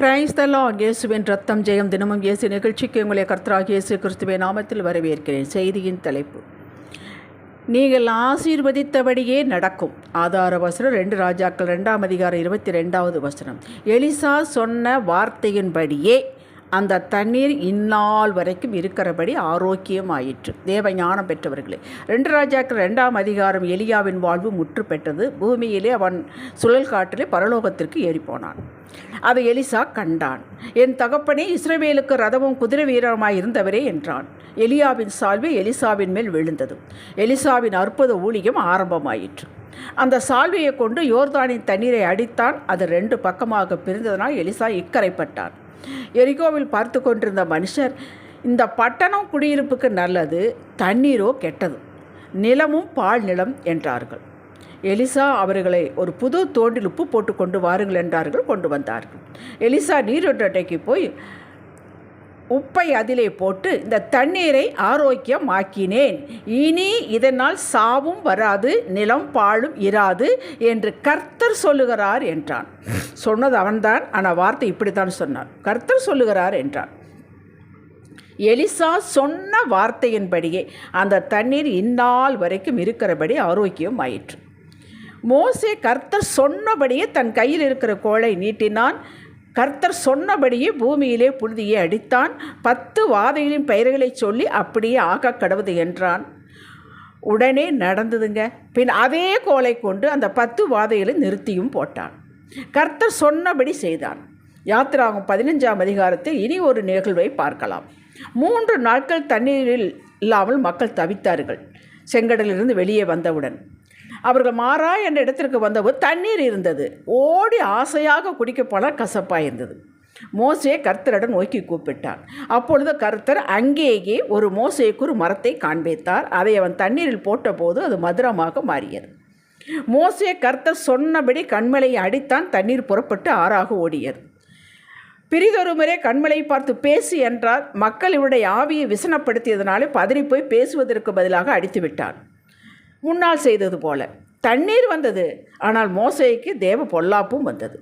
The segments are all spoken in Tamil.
பிரைஸ் த லார்ட் இயேசுவின் ரத்தம் ஜெயம் தினமும் இயேசு நிகழ்ச்சிக்கு உங்களை கர்த்தராக இயேசு கிறிஸ்துவின் நாமத்தில் வரவேற்கிறேன். செய்தியின் தலைப்பு. நீங்கள் ஆசீர்வதித்தபடியே நடக்கும். ஆதார வசனம் ரெண்டு ராஜாக்கள் ரெண்டாம் அதிகாரம் இருபத்தி ரெண்டாவது வசனம். எலிசா சொன்ன வார்த்தையின்படியே அந்த தண்ணீர் இந்நாள் வரைக்கும் இருக்கிறபடி ஆரோக்கியம் ஆயிற்று தேவ ஞானம் பெற்றவர்களே ரெண்டு ராஜாக்கள் ரெண்டாம் அதிகாரம் எலியாவின் வாழ்வு முற்று பெற்றது. பூமியிலே அவன் சுழல் காட்டிலே பரலோகத்திற்கு ஏறிப்போனான். அதை எலிசா கண்டான். என் தகப்பனே இஸ்ரவேலுக்கு ரதமும் குதிரை வீரமாய் இருந்தவரே என்றான். எலியாவின் சால்வை எலிசாவின் மேல் விழுந்தது. எலிசாவின் அற்புத ஊழியம் ஆரம்பமாயிற்று. அந்த சால்வையை கொண்டு யோர்தானின் தண்ணீரை அடித்தான். அது ரெண்டு பக்கமாக பிரிந்ததனால் எலிசா இக்கரைப்பட்டான். எரிகோவில் பார்த்து கொண்டிருந்த மனுஷர் இந்த பட்டணம் குடியிருப்புக்கு நல்லது தண்ணீரோ கெட்டது நிலமும் பால் நிலம் என்றார்கள். எலிசா அவர்களை ஒரு புது தோண்டில் உப்பு போட்டு கொண்டு வாருங்கள் என்றார்கள் கொண்டு வந்தார்கள். எலிசா நீரோட்டட்டைக்கு போய் உப்பை அதிலே போட்டு இந்த தண்ணீரை ஆரோக்கியமாக்கினேன். இனி இதனால் சாவும் வராது நிலம் பாழும் இராது என்று கர்த்தர் சொல்லுகிறார் என்றான். சொன்னது அவன்தான் ஆனால் வார்த்தை இப்படித்தான் சொன்னார். கர்த்தர் சொல்லுகிறார் என்றான். எலிசா சொன்ன வார்த்தையின்படியே அந்த தண்ணீர் இந்நாள் வரைக்கும் இருக்கிறபடி ஆரோக்கியம் ஆயிற்று மோசே கர்த்தர் சொன்னபடியே தன் கையில் இருக்கிற கோளை நீட்டினான். கர்த்தர் சொன்னபடியே பூமியிலே புழுதியை அடித்தான். பத்து வாதைகளின் பெயர்களை சொல்லி அப்படியே ஆக கடவுது என்றான். உடனே நடந்ததுங்க. பின் அதே கோலை கொண்டு அந்த பத்து வாதைகளை நிறுத்தியும் போட்டான். கர்த்தர் சொன்னபடி செய்தான். யாத்திராகும் பதினஞ்சாம் அதிகாரத்தில் இனி ஒரு நிகழ்வை பார்க்கலாம். மூன்று நாட்கள் தண்ணீரில் இல்லாமல் மக்கள் தவித்தார்கள். செங்கடலிலிருந்து வெளியே வந்தவுடன் அவர்கள் மாறா என்ற இடத்திற்கு வந்தபோது தண்ணீர் இருந்தது. ஓடி ஆசையாக குடிக்க போனால் கசப்பாக இருந்தது. மோசையை கர்த்தரிடம் நோக்கி கூப்பிட்டான். அப்பொழுது கர்த்தர் அங்கேயே ஒரு மோசைக்கு ஒரு மரத்தை காண்பித்தார். அதை அவன் தண்ணீரில் போட்டபோது அது மதுரமாக மாறியது. மோசே கர்த்தர் சொன்னபடி கண்மலையை அடித்தான் தண்ணீர் புறப்பட்டு ஆறாக ஓடியது. பிரிதொரு முறை கண்மலை பார்த்து பேசு என்றார். மக்கள் இவருடைய ஆவியை விசனப்படுத்தியதனாலே போய் பேசுவதற்கு பதிலாக அடித்து விட்டான் முன்னால் செய்தது போல. தண்ணீர் வந்தது ஆனால் மோசைக்கு தேவ பொல்லாப்பும் வந்தது.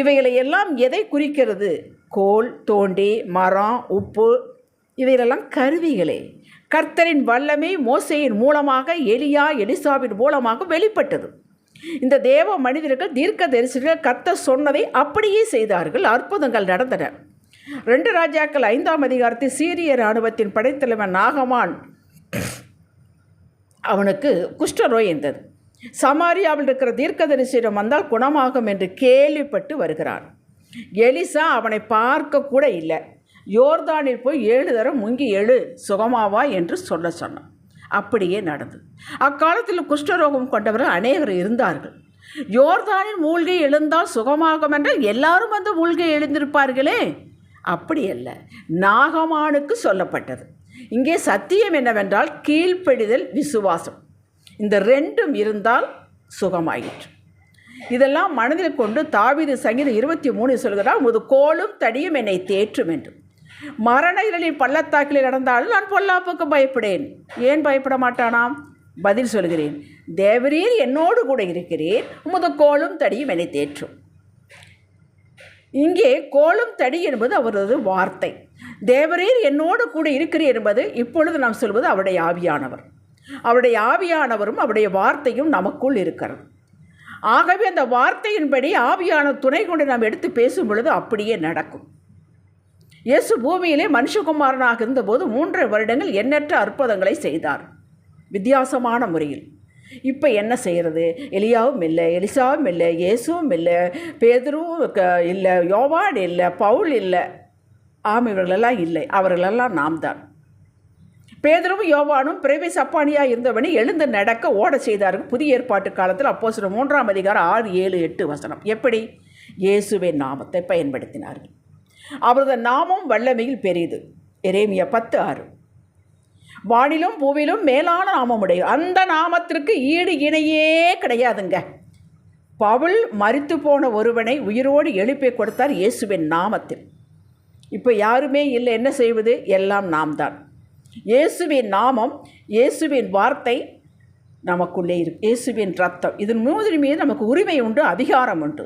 இவைகளை எல்லாம் எதை குறிக்கிறது? கோல் தோண்டி மரம் உப்பு இவைகளெல்லாம் கருவிகளே. கர்த்தரின் வல்லமை மோசையின் மூலமாக எலியா எலிசாவின் மூலமாக வெளிப்பட்டது. இந்த தேவ மனிதர்கள் தீர்க்க தரிசிகள் கத்த சொன்னதை அப்படியே செய்தார்கள். அற்புதங்கள் நடந்தன. ரெண்டு ராஜாக்கள் ஐந்தாம் அதிகாரத்தில் சீரிய இராணுவத்தின் படைத்தலைவன் நாகமான் அவனுக்கு குஷ்டநோய் இருந்தது. சமாரியாவில் இருக்கிற தீர்க்கதரிசியிடம் வந்தால் குணமாகும் என்று கேள்விப்பட்டு வருகிறான். எலிசா அவனை பார்க்க கூட இல்லை. யோர்தானில் போய் ஏழு தரம் முங்கி எழு சுகமாவா என்று சொல்ல சொன்னான். அப்படியே நடந்தது. அக்காலத்தில் குஷ்டரோகம் கொண்டவர்கள் அநேகர் இருந்தார்கள். யோர்தானின் மூழ்கி எழுந்தால் சுகமாகும் என்றால் எல்லாரும் வந்து மூழ்கி எழுந்திருப்பார்களே? அப்படி அல்ல. நாகமானுக்கு சொல்லப்பட்டது. இங்கே சத்தியம் என்னவென்றால் கீழ்ப்படிதல் விசுவாசம். இந்த ரெண்டும் இருந்தால் சுகமாயிற்று. இதெல்லாம் மனதில் கொண்டு தாவிது சங்கீதம் இருபத்தி மூணு சொல்கிறார் உமது கோலும் தடியும் என்னை தேற்றும் என்று மரண இருளின் பள்ளத்தாக்கில் நடந்தாலும் நான் பொல்லாப்புக்கு பயப்படேன். ஏன் பயப்பட மாட்டானாம்? பதில் சொல்கிறேன். தேவரீர் என்னோடு கூட இருக்கிறேன் உமது கோலும் தடியும் என்னை தேற்றும். இங்கே கோலும் தடி என்பது அவரது வார்த்தை. தேவரீர் என்னோடு கூட இருக்கிறீர் என்பது இப்பொழுது நாம் சொல்வது அவருடைய ஆவியானவர். அவருடைய ஆவியானவரும் அவருடைய வார்த்தையும் நமக்குள் இருக்கிறது. ஆகவே அந்த வார்த்தையின்படி ஆவியான துணை கொண்டு நாம் எடுத்து பேசும் பொழுது அப்படியே நடக்கும். இயேசு பூமியிலே மனுஷகுமாரனாக இருந்தபோது மூன்று வருடங்கள் எண்ணற்ற அற்புதங்களை செய்தார். வித்தியாசமான முறையில். இப்போ என்ன செய்கிறது எலியாவும் இல்லை எலிசாவும் இல்லை இயேசுவும் இல்லை பேதரும் இல்லை யோவான் இல்லை பவுல் இல்லை. ஆம் இவர்களெல்லாம் இல்லை அவர்களெல்லாம் நாம் தான் பேதரும் யோவானும் பிரைவே சப்பானியாக இருந்தவனை எழுந்து நடக்க ஓட செய்தார்கள். புதிய ஏற்பாட்டு காலத்தில் அப்போ சில மூன்றாம் அதிகாரம் ஆறு ஏழு எட்டு வசனம். எப்படி? இயேசுவின் நாமத்தை பயன்படுத்தினார்கள். அவரது நாமம் வல்லமையில் பெரியது. எரேமிய பத்து ஆறு. வானிலும் பூவிலும் மேலான நாமமுடைய அந்த நாமத்திற்கு ஈடு இணையே கிடையாதுங்க. பவுல் மறித்து போன ஒருவனை உயிரோடு எழுப்பி கொடுத்தார் இயேசுவின் நாமத்தில். இப்போ யாருமே இல்லை என்ன செய்வது? எல்லாம் நாம் தான் இயேசுவின் நாமம் இயேசுவின் வார்த்தை நமக்குள்ளே இருக்கு. இயேசுவின் ரத்தம். இதன் மூதிரி மீது நமக்கு உரிமை உண்டு அதிகாரம் உண்டு.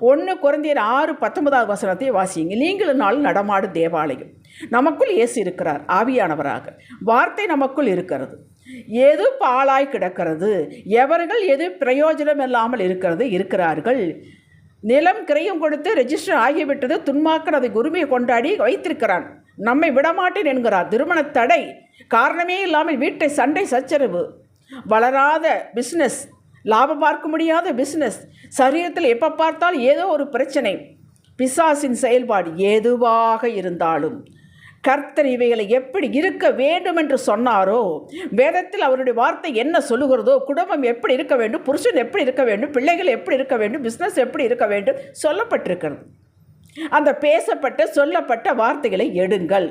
ஒன்று குறைந்தர் ஆறு பத்தொன்பதாவது வசனத்தை வாசியுங்க நீங்களும் நாள் நடமாடும் தேவாலயம். நமக்குள் இயேசு இருக்கிறார் ஆவியானவராக. வார்த்தை நமக்குள் இருக்கிறது. எது பாழாய் கிடக்கிறது? எவர்கள் எது பிரயோஜனம் இல்லாமல் இருக்கிறது? இருக்கிறார்கள். நிலம் கிரையும் கொடுத்து ரெஜிஸ்டர் ஆகிவிட்டது. துன்மாக்கன் அதை உரிமையை கொண்டாடி வைத்திருக்கிறான். நம்மை விடமாட்டேன் என்கிறார். திருமண தடை காரணமே இல்லாமல் வீட்டை சண்டை சச்சரவு. வளராத பிஸ்னஸ் லாபம் பார்க்க முடியாத பிஸ்னஸ் சரீரத்தில் எப்போ பார்த்தால் ஏதோ ஒரு பிரச்சனை. பிசாசின் செயல்பாடு எதுவாக இருந்தாலும் கர்த்தர் இவைகளை எப்படி இருக்க வேண்டும் என்று சொன்னாரோ வேதத்தில் அவருடைய வார்த்தை என்ன சொல்லுகிறதோ குடும்பம் எப்படி இருக்க வேண்டும் புருஷன் எப்படி இருக்க வேண்டும் பிள்ளைகள் எப்படி இருக்க வேண்டும் பிஸ்னஸ் எப்படி இருக்க வேண்டும் சொல்லப்பட்டிருக்கிறது. அந்த பேசப்பட்ட சொல்லப்பட்ட வார்த்தைகளை எடுங்கள்.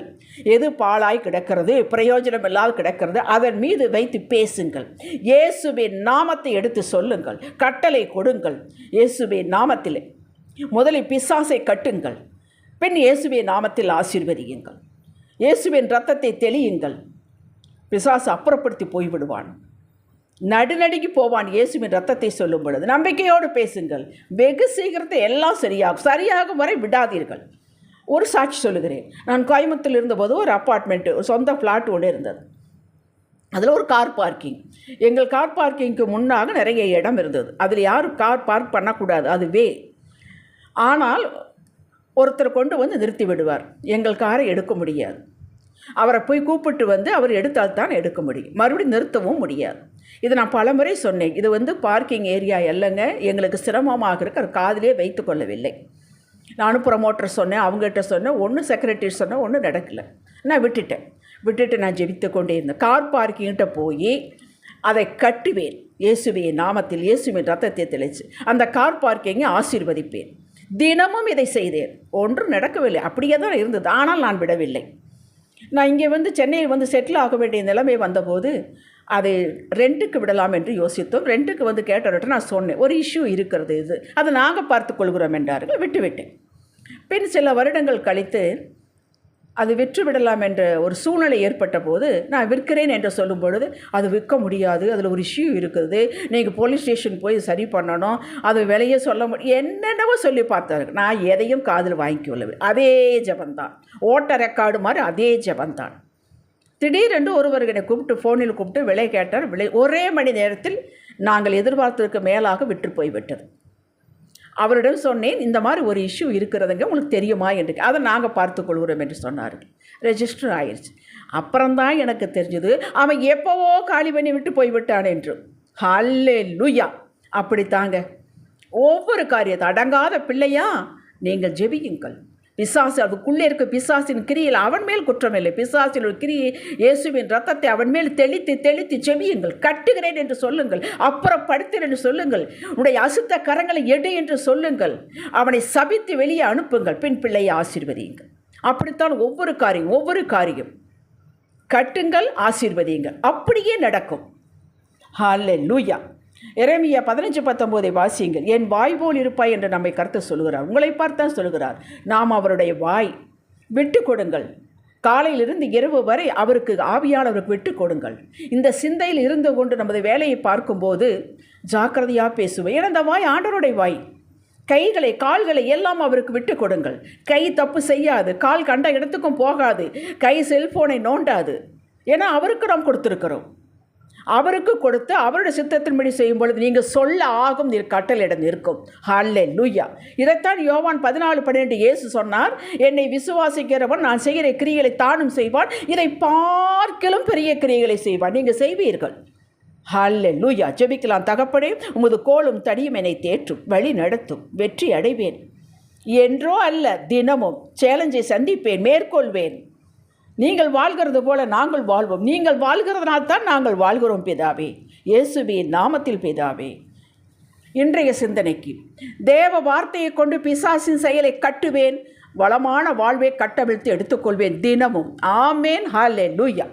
எது பாழாய் கிடக்கிறது பிரயோஜனம் இல்லாது கிடக்கிறது அதன் மீது வைத்து பேசுங்கள். இயேசுவின் நாமத்தை எடுத்து சொல்லுங்கள் கட்டளை கொடுங்கள். இயேசுவின் நாமத்திலே முதலில் பிசாசை கட்டுங்கள் பின் இயேசுவின் நாமத்தில் ஆசீர்வதியுங்கள். இயேசுவின் ரத்தத்தை தெளியுங்கள். பிசாசு அப்புறப்படுத்தி போய்விடுவான். நடுநடுங்கி போவான் இயேசுவின் ரத்தத்தை சொல்லும் பொழுது. நம்பிக்கையோடு பேசுங்கள். வெகு சீக்கிரத்தை எல்லாம் சரியாகும். சரியாகும் வரை விடாதீர்கள். ஒரு சாட்சி சொல்லுகிறேன். நான் கோயம்புத்தூர் இருந்தபோது ஒரு அப்பார்ட்மெண்ட்டு சொந்த ஃப்ளாட் ஒன்று இருந்தது. அதில் ஒரு கார் பார்க்கிங் எங்கள் கார் பார்க்கிங்க்கு முன்னாக நிறைய இடம் இருந்தது. அதில் யாரும் கார் பார்க் பண்ணக்கூடாது. அது வே ஆனால் ஒருத்தர் கொண்டு வந்து நிறுத்தி விடுவார். எங்கள் காரை எடுக்க முடியாது. அவரை போய் கூப்பிட்டு வந்து அவர் எடுத்தால் தான் எடுக்க முடியும். மறுபடியும் நிறுத்தவும் முடியாது. இது நான் பலமுறை சொன்னேன். இது வந்து பார்க்கிங் ஏரியா இல்லைங்க. எங்களுக்கு சிரமமாக இருக்க. அவர் காதிலே வைத்து கொள்ளவில்லை. நானும் ப்ரமோட்டர் சொன்னேன். அவங்ககிட்ட சொன்னேன். ஒன்றும் செக்ரட்டரி சொன்னேன். ஒன்றும் நடக்கலை. நான் விட்டுட்டேன். விட்டுட்டு நான் ஜெபித்து கொண்டே இருந்தேன். கார் பார்க்கிங்கிட்ட போய் அதை கட்டுவேன். இயேசுவின் நாமத்தில் இயேசுவின் ரத்தத்தை தெளித்து அந்த கார் பார்க்கிங்கை ஆசீர்வதிப்பேன். தினமும் இதை செய்தேன். ஒன்றும் நடக்கவில்லை. அப்படியே தான் இருந்தது. ஆனால் நான் விடவில்லை. நான் இங்கே வந்து சென்னையில் வந்து செட்டில் ஆக வேண்டிய நிலைமை வந்தபோது அதை ரெண்ட்டுக்கு விடலாம் என்று யோசித்தோம். ரெண்ட்டுக்கு வந்து கேட்டவர்கிட்ட நான் சொன்னேன் ஒரு இஷ்யூ இருக்கிறது இது. அதை நாங்கள் பார்த்து கொள்கிறோம் என்றார்கள். விட்டுவிட்டேன். பின் சில வருடங்கள் கழித்து அது விற்று விடலாம் என்ற ஒரு சூழ்நிலை ஏற்பட்ட போது நான் விற்கிறேன் என்று சொல்லும் பொழுது அது விற்க முடியாது அதில் ஒரு இஷ்யூ இருக்குது. நீங்கள் போலீஸ் ஸ்டேஷன் போய் சரி பண்ணணும். அது விலையை சொல்ல முடியும் என்னென்னவோ சொல்லி பார்த்தாரு நான் எதையும் காதில் வாங்கிக்கொள்ளவில்லை அதே ஜபந்தான். ஓட்ட ரெக்கார்டு மாதிரி அதே ஜபந்தான். திடீரென்று ஒருவர் என்னை கூப்பிட்டு ஃபோனில் கூப்பிட்டு விலை கேட்டார். விலை ஒரே மணி நேரத்தில் நாங்கள் எதிர்பார்த்ததுக்கு மேலாக விற்று போய்விட்டது. அவரிடம் சொன்னேன் இந்த மாதிரி ஒரு இஷ்யூ இருக்கிறதுங்க உங்களுக்கு தெரியுமா என்று அதை நாங்கள் பார்த்து கொள்கிறோம் என்று சொன்னார்கள். ரெஜிஸ்டர் ஆயிடுச்சு அப்புறம்தான் எனக்கு தெரிஞ்சது அவன் எப்போவோ காலி பண்ணி விட்டு போய்விட்டான் என்று. ஹல்லே லுயா அப்படித்தாங்க. ஒவ்வொரு காரியத்தை அடங்காத பிள்ளையா நீங்கள் ஜெபியுங்கள். பிசாசு அதுக்குள்ளே இருக்க பிசாசின் கிரியில் அவன் மேல் குற்றமில்லை. பிசாசின் ஒரு கிரியை இயேசுவின் ரத்தத்தை அவன் மேல் தெளித்து தெளித்து செவியுங்கள். கட்டுகிறேன் என்று சொல்லுங்கள். அப்புறப்படுத்தேன் என்று சொல்லுங்கள். உடைய அசுத்த கரங்களை எடு என்று சொல்லுங்கள். அவனை சபித்து வெளியே அனுப்புங்கள். பின் பிள்ளையை ஆசீர்வதியுங்கள். அப்படித்தான் ஒவ்வொரு காரியம் ஒவ்வொரு காரியம். கட்டுங்கள் ஆசீர்வதியுங்கள். அப்படியே நடக்கும். ஹாலே லூயா எரேமியா பதினஞ்சு பத்தொம்போதை வாசியுங்கள். என் வாய் போல் இருப்பாய் என்று நம்மை கருத்து சொல்கிறார் உங்களை பார்த்தான் சொல்கிறார் நாம் அவருடைய வாய் விட்டு கொடுங்கள். காலையிலிருந்து இரவு வரை அவருக்கு ஆவியானவருக்கு விட்டு கொடுங்கள். இந்த சிந்தையில் இருந்து கொண்டு நமது வேலையை பார்க்கும்போது ஜாக்கிரதையாக பேசுவேன். ஏன்னா அந்த வாய் ஆண்டவருடைய வாய். கைகளை கால்களை எல்லாம் அவருக்கு விட்டு கொடுங்கள். கை தப்பு செய்யாது. கால் கண்ட இடத்துக்கும் போகாது. கை செல்ஃபோனை நோண்டாது. ஏன்னா அவருக்கு நாம் கொடுத்துருக்கிறோம். அவருக்கு கொடுத்து அவருடைய சித்தத்தின்படி செய்யும் பொழுது நீங்கள் சொல்ல ஆகும் நீர் கட்டளையிடம் இருக்கும் ஹல்லே லூயா இதைத்தான் யோவான் பதினாலு பன்னிரெண்டு இயேசு சொன்னார். என்னை விசுவாசிக்கிறவன் நான் செய்கிற கிரியைகளை தானும் செய்வான். இதை பார்க்கலும் பெரிய கிரியைகளை செய்வான். நீங்கள் செய்வீர்கள். ஹல்லே லூயா ஜெபிக்கலாம் தகப்படே உமது கோலும் தடியும் என்னை தேற்றும் வழி நடத்தும் வெற்றி அடைவேன். என்றோ அல்ல தினமும் சேலஞ்சை சந்திப்பேன் மேற்கொள்வேன். நீங்கள் வாழ்கிறது போல நாங்கள் வாழ்வோம். நீங்கள் வாழ்கிறதுனால் தான் நாங்கள் வாழ்கிறோம் பிதாவே. இயேசுவின் நாமத்தில் பிதாவே. இன்றைய சிந்தனைக்கு தேவ வார்த்தையை கொண்டு பிசாசின் செயலை கட்டுவேன். வளமான வாழ்வை கட்டவிழ்த்து எடுத்துக்கொள்வேன். தினமும். ஆமேன். ஹாலே லூயா